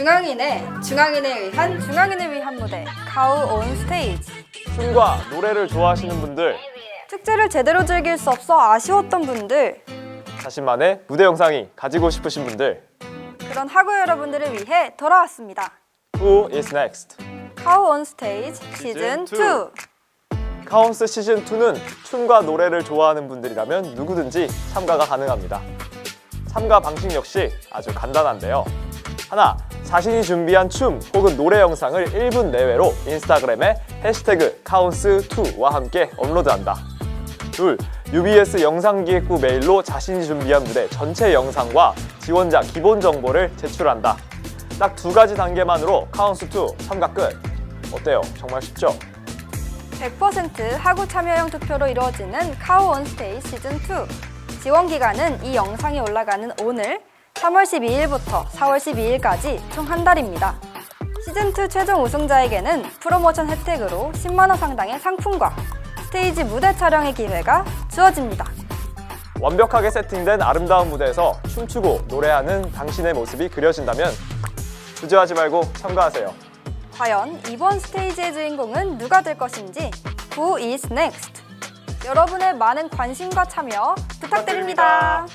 중앙인의 중앙인에 의한 중앙인을 위한 무대 가우 온 스테이지 춤과 노래를 좋아하시는 분들, 축제를 제대로 즐길 수 없어 아쉬웠던 분들 자신만의 무대 영상이 가지고 싶으신 분들, 그런 학우 여러분들을 위해 돌아왔습니다. Who is next? 가우 온 스테이지 시즌 2 카운스 시즌 2는 춤과 노래를 좋아하는 분들이라면 누구든지 참가가 가능합니다. 참가 방식 역시 아주 간단한데요. 하나, 자신이 준비한 춤 혹은 노래 영상을 1분 내외로 인스타그램에 해시태그 카운스2와 함께 업로드한다. 둘, UBS 영상기획부 메일로 자신이 준비한 무대 전체 영상과 지원자 기본 정보를 제출한다. 딱 두 가지 단계만으로 카운스2 참가 끝. 어때요? 정말 쉽죠? 100% 하구 참여형 투표로 이루어지는 카우 온 스테이지 시즌 2 지원 기간은 이 영상이 올라가는 오늘 3월 12일부터 4월 12일까지 총 한 달입니다. 시즌 2 최종 우승자에게는 프로모션 혜택으로 10만 원 상당의 상품과 스테이지 무대 촬영의 기회가 주어집니다. 완벽하게 세팅된 아름다운 무대에서 춤추고 노래하는 당신의 모습이 그려진다면 주저하지 말고 참가하세요. 과연 이번 스테이지의 주인공은 누가 될 것인지 Who is next? 여러분의 많은 관심과 참여 부탁드립니다.